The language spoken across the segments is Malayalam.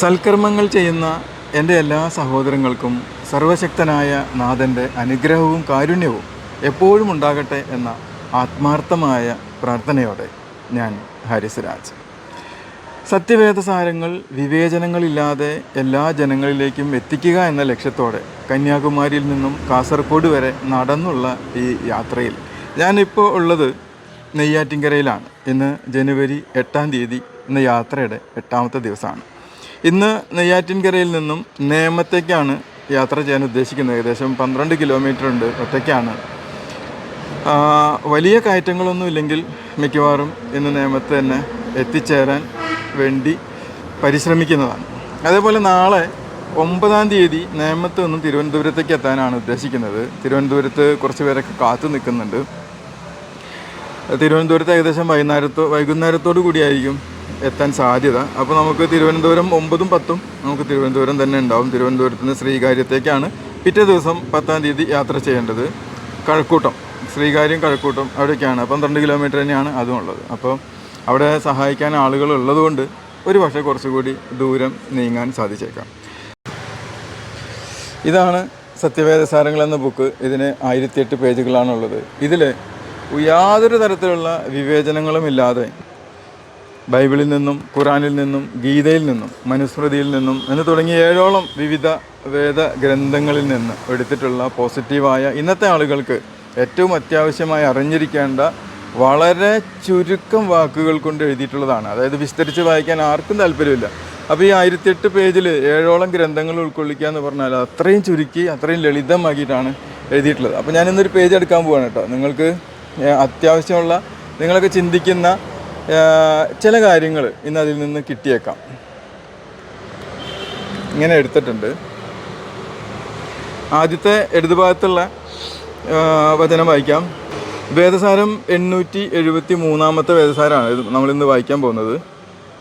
സൽക്കർമ്മങ്ങൾ ചെയ്യുന്ന എന്റെ എല്ലാ സഹോദരങ്ങൾക്കും സർവശക്തനായ നാഥന്റെ അനുഗ്രഹവും കാരുണ്യവും എപ്പോഴും ഉണ്ടാകട്ടെ എന്ന ആത്മാർത്ഥമായ പ്രാർത്ഥനയോടെ ഞാൻ ഹാരിസ് രാജ് സത്യവേദസാരങ്ങൾ വിവേചനങ്ങളില്ലാതെ എല്ലാ ജനങ്ങളിലേക്കും എത്തിക്കുക എന്ന ലക്ഷ്യത്തോടെ കന്യാകുമാരിയിൽ നിന്നും കാസർഗോഡ് വരെ നടന്നുള്ള ഈ യാത്രയിൽ ഞാനിപ്പോൾ ഉള്ളത് നെയ്യാറ്റിൻകരയിലാണ്. ഇന്ന് ജനുവരി എട്ടാം തീയതി ഇന്ന് യാത്രയുടെ എട്ടാമത്തെ ദിവസമാണ്. ഇന്ന് നെയ്യാറ്റിൻകരയിൽ നിന്നും നേമത്തേക്കാണ് യാത്ര ചെയ്യാൻ ഉദ്ദേശിക്കുന്നത്. ഏകദേശം പന്ത്രണ്ട് കിലോമീറ്റർ ഉണ്ട് ഒറ്റയ്ക്കാണ്. വലിയ കയറ്റങ്ങളൊന്നും ഇല്ലെങ്കിൽ മിക്കവാറും ഇന്ന് നേമത്ത് തന്നെ എത്തിച്ചേരാൻ വേണ്ടി പരിശ്രമിക്കുന്നതാണ്. അതേപോലെ നാളെ ഒമ്പതാം തീയതി നേമത്ത് നിന്നും തിരുവനന്തപുരത്തേക്ക് എത്താനാണ് ഉദ്ദേശിക്കുന്നത്. തിരുവനന്തപുരത്ത് കുറച്ച് പേരൊക്കെ കാത്തു നിൽക്കുന്നുണ്ട്. തിരുവനന്തപുരത്ത് ഏകദേശം വൈകുന്നേരത്തോ വൈകുന്നേരത്തോടു കൂടിയായിരിക്കും എത്താൻ സാധ്യത. അപ്പോൾ നമുക്ക് തിരുവനന്തപുരം ഒമ്പതും പത്തും നമുക്ക് തിരുവനന്തപുരം തന്നെ ഉണ്ടാവും. തിരുവനന്തപുരത്ത് നിന്ന് ശ്രീകാര്യത്തേക്കാണ് പിറ്റേ ദിവസം പത്താം തീയതി യാത്ര ചെയ്യേണ്ടത്. കഴക്കൂട്ടം. ശ്രീകാര്യം കഴക്കൂട്ടം അവിടേക്കാണ്. പന്ത്രണ്ട് കിലോമീറ്റർ തന്നെയാണ് അതും ഉള്ളത്. അപ്പോൾ അവിടെ സഹായിക്കാൻ ആളുകൾ ഉള്ളതുകൊണ്ട് ഒരു പക്ഷേ കുറച്ചുകൂടി ദൂരം നീങ്ങാൻ സാധിച്ചേക്കാം. ഇതാണ് സത്യവേദസാരങ്ങൾ എന്ന ബുക്ക്. ഇതിന് ആയിരത്തിയെട്ട് പേജുകളാണുള്ളത്. ഇതിൽ യാതൊരു തരത്തിലുള്ള വിവേചനങ്ങളും ഇല്ലാതെ ബൈബിളിൽ നിന്നും ഖുറാനിൽ നിന്നും ഗീതയിൽ നിന്നും മനുസ്മൃതിയിൽ നിന്നും എന്ന് തുടങ്ങിയ ഏഴോളം വിവിധ വേദ ഗ്രന്ഥങ്ങളിൽ നിന്ന് എടുത്തിട്ടുള്ള പോസിറ്റീവായ ഇന്നത്തെ ആളുകൾക്ക് ഏറ്റവും അത്യാവശ്യമായി അറിഞ്ഞിരിക്കേണ്ട വളരെ ചുരുക്കം വാക്കുകൾ കൊണ്ട് എഴുതിയിട്ടുള്ളതാണ്. അതായത് വിസ്തരിച്ച് വായിക്കാൻ ആർക്കും താല്പര്യമില്ല. അപ്പോൾ ഈ ആയിരത്തിയെട്ട് പേജിൽ ഏഴോളം ഗ്രന്ഥങ്ങൾ ഉൾക്കൊള്ളിക്കുക എന്ന് പറഞ്ഞാൽ അത്രയും ചുരുക്കി അത്രയും ലളിതമാക്കിയിട്ടാണ് എഴുതിയിട്ടുള്ളത്. അപ്പോൾ ഞാൻ ഇന്നൊരു പേജ് എടുക്കാൻ പോവാണ് കേട്ടോ. നിങ്ങൾക്ക് അത്യാവശ്യമുള്ള നിങ്ങളൊക്കെ ചിന്തിക്കുന്ന ചില കാര്യങ്ങൾ ഇന്ന് അതിൽ നിന്ന് കിട്ടിയേക്കാം. ഇങ്ങനെ എടുത്തിട്ടുണ്ട്. ആദ്യത്തെ ഇടതുഭാഗത്തുള്ള ഭാഗത്തുള്ള വചനം വായിക്കാം. വേദസാരം എണ്ണൂറ്റി എഴുപത്തി മൂന്നാമത്തെ വേദസാരമാണ് നമ്മളിന്ന് വായിക്കാൻ പോകുന്നത്.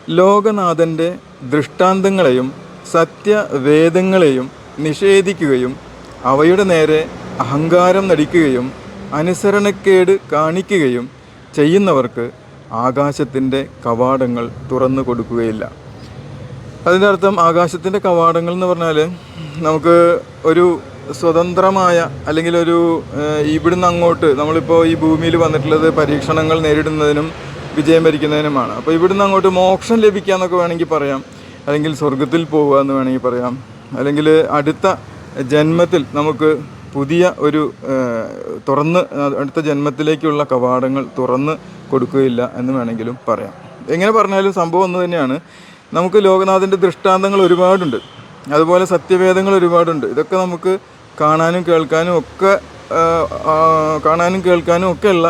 ലോകനാഥന്റെ ദൃഷ്ടാന്തങ്ങളെയും സത്യവേദങ്ങളെയും നിഷേധിക്കുകയും അവയുടെ നേരെ അഹങ്കാരം നടിക്കുകയും അനുസരണക്കേട് കാണിക്കുകയും ചെയ്യുന്നവർക്ക് ആകാശത്തിന്റെ കവാടങ്ങൾ തുറന്നു കൊടുക്കുകയില്ല. അതിന്റെ അർത്ഥം ആകാശത്തിന്റെ കവാടങ്ങൾ എന്ന് പറഞ്ഞാൽ നമുക്ക് ഒരു സ്വതന്ത്രമായ അല്ലെങ്കിൽ ഒരു ഇവിടുന്ന് അങ്ങോട്ട് നമ്മളിപ്പോൾ ഈ ഭൂമിയിൽ വന്നിട്ടുള്ളത് പരീക്ഷണങ്ങൾ നേരിടുന്നതിനും വിജയം ഭരിക്കുന്നതിനുമാണ് അപ്പോൾ ഇവിടുന്ന് അങ്ങോട്ട് മോക്ഷം ലഭിക്കുക എന്നൊക്കെ വേണമെങ്കിൽ പറയാം. അല്ലെങ്കിൽ സ്വർഗത്തിൽ പോവുക എന്ന് വേണമെങ്കിൽ പറയാം. അല്ലെങ്കിൽ അടുത്ത ജന്മത്തിൽ നമുക്ക് പുതിയ ഒരു തുറന്ന് അടുത്ത ജന്മത്തിലേക്കുള്ള കവാടങ്ങൾ തുറന്ന് കൊടുക്കുകയില്ല എന്ന് വേണമെങ്കിലും പറയാം. എങ്ങനെ പറഞ്ഞാലും സംഭവം ഒന്ന് തന്നെയാണ്. നമുക്ക് ലോകനാഥന്റെ ദൃഷ്ടാന്തങ്ങൾ ഒരുപാടുണ്ട്. അതുപോലെ സത്യവേദങ്ങൾ ഒരുപാടുണ്ട്. ഇതൊക്കെ നമുക്ക് കാണാനും കേൾക്കാനും ഒക്കെ കാണാനും കേൾക്കാനും ഒക്കെയുള്ള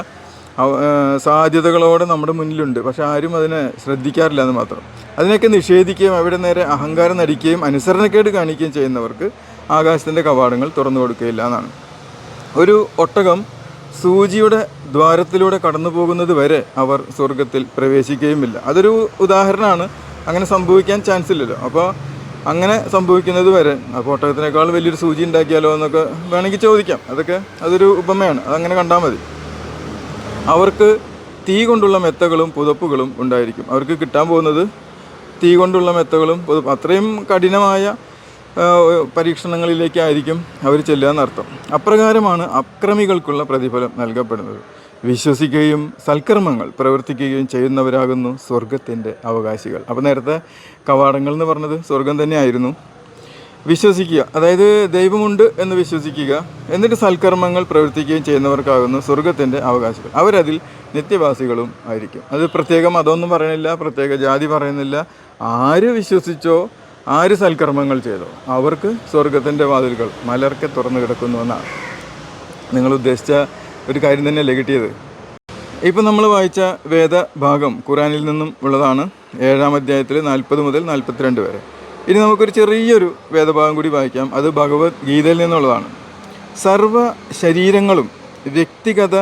സാധ്യതകളോടെ നമ്മുടെ മുന്നിലുണ്ട്. പക്ഷെ ആരും അതിനെ ശ്രദ്ധിക്കാറില്ല എന്ന് മാത്രം. അതിനൊക്കെ നിഷേധിക്കുകയും അവിടെ നേരെ അഹങ്കാരം നടിക്കുകയും അനുസരണക്കേട് കാണിക്കുകയും ചെയ്യുന്നവർക്ക് ആകാശത്തിന്റെ കവാടങ്ങൾ തുറന്നു കൊടുക്കുകയില്ല എന്നാണ്. ഒരു ഒട്ടകം സൂചിയുടെ ദ്വാരത്തിലൂടെ കടന്നു പോകുന്നത് വരെ അവർ സ്വർഗത്തിൽ പ്രവേശിക്കുകയുമില്ല. അതൊരു ഉദാഹരണമാണ്. അങ്ങനെ സംഭവിക്കാൻ ചാൻസ് ഇല്ലല്ലോ. അപ്പോൾ അങ്ങനെ സംഭവിക്കുന്നത് വരെ ആ ഒട്ടകത്തിനേക്കാൾ വലിയൊരു സൂചി ഉണ്ടാക്കിയാലോ എന്നൊക്കെ വേണമെങ്കിൽ ചോദിക്കാം. അതൊക്കെ അതൊരു ഉപമയാണ്. അതങ്ങനെ കണ്ടാൽ മതി. അവർക്ക് തീ കൊണ്ടുള്ള മെത്തകളും പുതപ്പുകളും ഉണ്ടായിരിക്കും. അവർക്ക് കിട്ടാൻ പോകുന്നത് തീ കൊണ്ടുള്ള മെത്തകളും പുതപ്പ് അത്രയും കഠിനമായ പരീക്ഷണങ്ങളിലേക്കായിരിക്കും അവർ ചെല്ലുക എന്നർത്ഥം. അപ്രകാരമാണ് അക്രമികൾക്കുള്ള പ്രതിഫലം നൽകപ്പെടുന്നത്. വിശ്വസിക്കുകയും സൽക്കർമ്മങ്ങൾ പ്രവർത്തിക്കുകയും ചെയ്യുന്നവരാകുന്നു സ്വർഗത്തിന്റെ അവകാശികൾ. അപ്പോൾ നേരത്തെ കവാടങ്ങൾ എന്ന് പറഞ്ഞത് സ്വർഗം തന്നെയായിരുന്നു. വിശ്വസിക്കുക അതായത് ദൈവമുണ്ട് എന്ന് വിശ്വസിക്കുക എന്നിട്ട് സൽക്കർമ്മങ്ങൾ പ്രവർത്തിക്കുകയും ചെയ്യുന്നവർക്കാകുന്നു സ്വർഗത്തിന്റെ അവകാശികൾ. അവരതിൽ നിത്യവാസികളും ആയിരിക്കും. അത് പ്രത്യേകം അതൊന്നും പറയുന്നില്ല പ്രത്യേക ജാതി പറയുന്നില്ല. ആര് വിശ്വസിച്ചോ ആര് സൽക്കർമ്മങ്ങൾ ചെയ്തോ അവർക്ക് സ്വർഗത്തിന്റെ വാതിലുകൾ മലർക്കെ തുറന്നു കിടക്കുന്നു എന്നാണ് നിങ്ങൾ ഉദ്ദേശിച്ച ഒരു കാര്യം തന്നെയല്ലേ കിട്ടിയത്? ഇപ്പം നമ്മൾ വായിച്ച വേദഭാഗം ഖുറാനിൽ നിന്നും ഉള്ളതാണ്. ഏഴാം അധ്യായത്തിൽ നാൽപ്പത് മുതൽ നാൽപ്പത്തിരണ്ട് വരെ. ഇനി നമുക്കൊരു ചെറിയൊരു വേദഭാഗം കൂടി വായിക്കാം. അത് ഭഗവത് ഗീതയിൽ നിന്നുള്ളതാണ്. സർവ ശരീരങ്ങളും വ്യക്തിഗത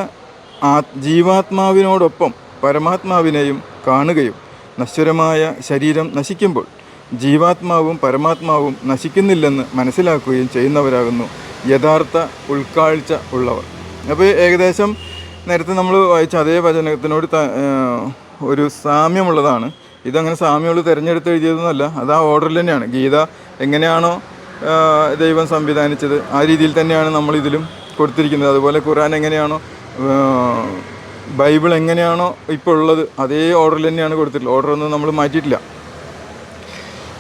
ആ ജീവാത്മാവിനോടൊപ്പം പരമാത്മാവിനെയും കാണുകയും നശ്വരമായ ശരീരം നശിക്കുമ്പോൾ ജീവാത്മാവും പരമാത്മാവും നശിക്കുന്നില്ലെന്ന് മനസ്സിലാക്കുകയും ചെയ്യുന്നവരാകുന്നു. യഥാർത്ഥ ഉൾക്കാഴ്ച ഉള്ളവർ. അപ്പോൾ ഏകദേശം നേരത്തെ നമ്മൾ വായിച്ച അതേ വചനത്തിനോട് ഒരു സാമ്യമുള്ളതാണ്. ഇതങ്ങനെ സാമ്യമുള്ള തിരഞ്ഞെടുത്ത് എഴുതിയതൊന്നുമല്ല അത് ആ ഓർഡറിൽ തന്നെയാണ്. ഗീത എങ്ങനെയാണോ ദൈവം സംവിധാനിച്ചത് ആ രീതിയിൽ തന്നെയാണ് നമ്മൾ ഇതിലും കൊടുത്തിരിക്കുന്നത്. അതുപോലെ ഖുർആൻ എങ്ങനെയാണോ ബൈബിൾ എങ്ങനെയാണോ ഇപ്പോൾ ഉള്ളത് അതേ ഓർഡറിൽ തന്നെയാണ് കൊടുത്തിട്ടുള്ളത്. ഓർഡറൊന്നും നമ്മൾ മാറ്റിയിട്ടില്ല.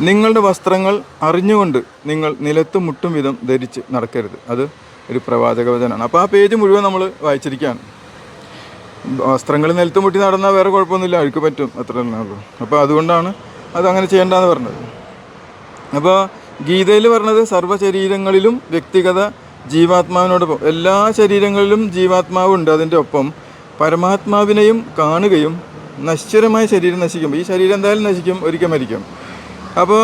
നിങ്ങളുടെ വസ്ത്രങ്ങൾ അറിഞ്ഞുകൊണ്ട് നിങ്ങൾ നിലത്ത് മുട്ടും വിധം ധരിച്ച് നടക്കരുത്. അത് ഒരു പ്രവാചക വചനമാണ്. അപ്പോൾ ആ പേജ് മുഴുവൻ നമ്മൾ വായിച്ചിരിക്കുകയാണ്. വസ്ത്രങ്ങൾ നിലത്ത് മുട്ടി നടന്നാൽ വേറെ കുഴപ്പമൊന്നുമില്ല അഴുക്ക് പറ്റും. അത്ര തന്നെ ഉള്ളൂ. അപ്പോൾ അതുകൊണ്ടാണ് അത് അങ്ങനെ ചെയ്യേണ്ടതെന്ന് പറഞ്ഞത്. അപ്പോൾ ഗീതയിൽ പറഞ്ഞത് സർവ ശരീരങ്ങളിലും വ്യക്തിഗത ജീവാത്മാവിനോടൊപ്പം എല്ലാ ശരീരങ്ങളിലും ജീവാത്മാവുണ്ട് അതിന്റെ ഒപ്പം. പരമാത്മാവിനെയും കാണുകയും നശ്വരമായ ശരീരം നശിക്കും. ഈ ശരീരം എന്തായാലും നശിക്കും ഒരിക്കൽ മരിക്കും. അപ്പോൾ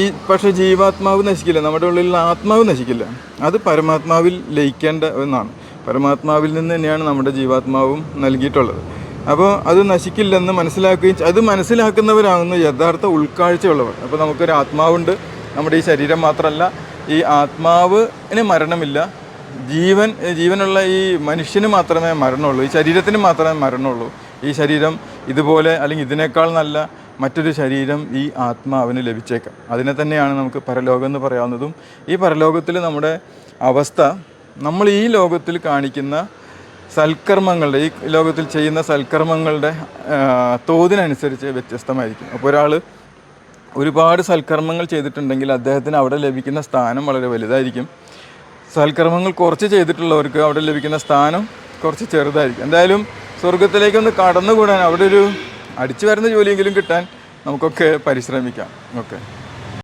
ഈ പക്ഷേ ജീവാത്മാവ് നശിക്കില്ല. നമ്മുടെ ഉള്ളിലുള്ള ആത്മാവ് നശിക്കില്ല. അത് പരമാത്മാവിൽ ലയിക്കേണ്ട ഒന്നാണ്. പരമാത്മാവിൽ നിന്ന് തന്നെയാണ് നമ്മുടെ ജീവാത്മാവും നൽകിയിട്ടുള്ളത്. അപ്പോൾ അത് നശിക്കില്ലെന്ന് മനസ്സിലാക്കുകയും അത് മനസ്സിലാക്കുന്നവരാകുന്ന യഥാർത്ഥ ഉൾക്കാഴ്ചയുള്ളവർ. അപ്പോൾ നമുക്കൊരു ആത്മാവുണ്ട്. നമ്മുടെ ഈ ശരീരം മാത്രമല്ല ഈ ആത്മാവിന് മരണമില്ല. ജീവൻ ജീവനുള്ള ഈ മനുഷ്യന് മാത്രമേ മരണമുള്ളൂ ഈ ശരീരത്തിന് മാത്രമേ മരണമുള്ളൂ ഈ ശരീരം ഇതുപോലെ അല്ലെങ്കിൽ ഇതിനേക്കാൾ നല്ല മറ്റൊരു ശരീരം ഈ ആത്മാവിന് ലഭിച്ചേക്കാം. അതിനെ തന്നെയാണ് നമുക്ക് പരലോകം എന്ന് പറയാവുന്നതും. ഈ പരലോകത്തിൽ നമ്മുടെ അവസ്ഥ നമ്മൾ ഈ ലോകത്തിൽ കാണിക്കുന്ന സൽക്കർമ്മങ്ങളുടെ ഈ ലോകത്തിൽ ചെയ്യുന്ന സൽക്കർമ്മങ്ങളുടെ തോതിനനുസരിച്ച് വ്യത്യസ്തമായിരിക്കും. അപ്പോൾ ഒരാൾ ഒരുപാട് സൽക്കർമ്മങ്ങൾ ചെയ്തിട്ടുണ്ടെങ്കിൽ അദ്ദേഹത്തിന് അവിടെ ലഭിക്കുന്ന സ്ഥാനം വളരെ വലുതായിരിക്കും. സൽക്കർമ്മങ്ങൾ കുറച്ച് ചെയ്തിട്ടുള്ളവർക്ക് അവിടെ ലഭിക്കുന്ന സ്ഥാനം കുറച്ച് ചെറുതായിരിക്കും. എന്തായാലും സ്വർഗത്തിലേക്കൊന്ന് കടന്നുകൂടാൻ അവിടെ ഒരു അടിച്ചു വരുന്ന ജോലിയെങ്കിലും കിട്ടാൻ നമുക്കൊക്കെ പരിശ്രമിക്കാം. ഓക്കെ.